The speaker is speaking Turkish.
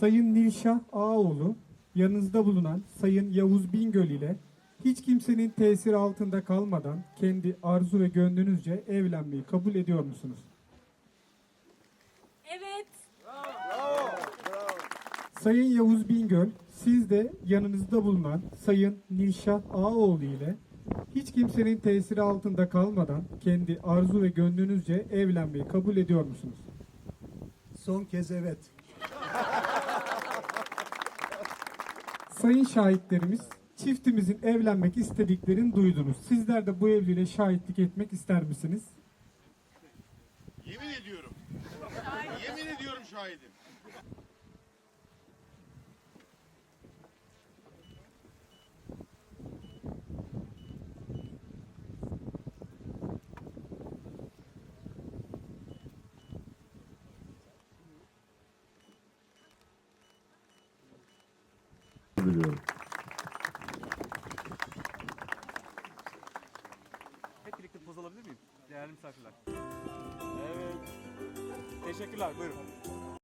Sayın Nilşah Ağoğlu, yanınızda bulunan Sayın Yavuz Bingöl ile hiç kimsenin tesiri altında kalmadan kendi arzu ve gönlünüzce evlenmeyi kabul ediyor musunuz? Evet. Sayın Yavuz Bingöl, siz de yanınızda bulunan Sayın Nilşah Ağoğlu ile hiç kimsenin tesiri altında kalmadan kendi arzu ve gönlünüzce evlenmeyi kabul ediyor musunuz? Son kez evet. Sayın şahitlerimiz, çiftimizin evlenmek istediklerini duydunuz. Sizler de bu evliliğe şahitlik etmek ister misiniz? Yemin ediyorum. Yemin ediyorum şahidim. Birlikte poz alabilir miyim? Değerli misafirler. Evet. Teşekkürler. Buyurun.